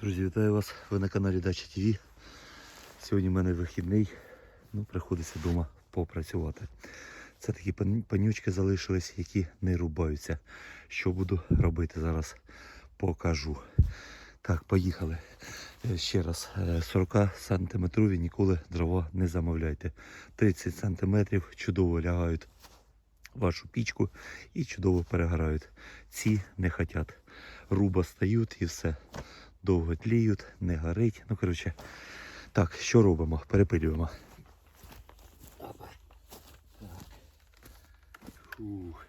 Друзі, вітаю вас. Ви на каналі Дача ТВ. Сьогодні в мене вихідний. Ну, приходиться вдома попрацювати. Це такі пан- панючки залишились, які не рубаються. Що буду робити зараз покажу. Так, поїхали. Е, Ще раз, е, 40 сантиметрові ніколи дрова не замовляйте. 30 сантиметрів чудово лягають вашу пічку і чудово перегорають. Ці не хотять. Руба стають і все. Довго тліють, не горить. Ну, коротше, так, що робимо? Перепилюємо. Фух.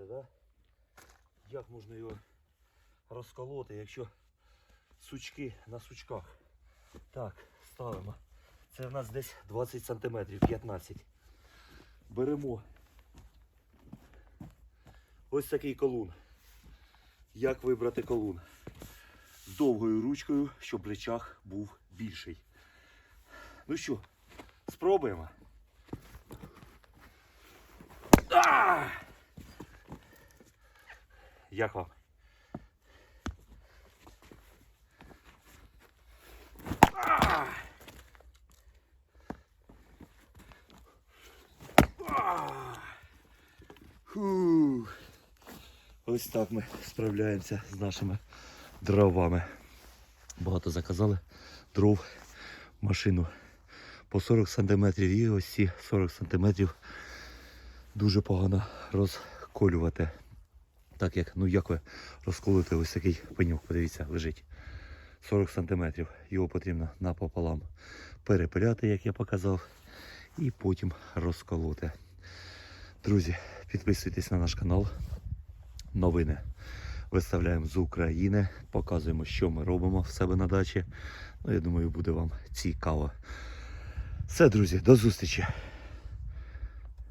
Бачите, да? Як можна його розколоти, якщо сучки на сучках. Так, ставимо. Це в нас десь 20 см, 15 Беремо ось такий колун. Як вибрати колун? З довгою ручкою, щоб речах був більший. Ну що, спробуємо. Як вам? Ось так ми справляємося з нашими дровами. Багато заказали дров в машину по 40 см і ось ці 40 см дуже погано розколювати. Так як, ну як ви розколити ось такий пеньок, подивіться, лежить. 40 см. Його потрібно напополам перепиляти, як я показав, і потім розколоти. Друзі, підписуйтесь на наш канал. Новини виставляємо з України, показуємо, що ми робимо в себе на дачі. Ну, я думаю, буде вам цікаво. Все, друзі, до зустрічі!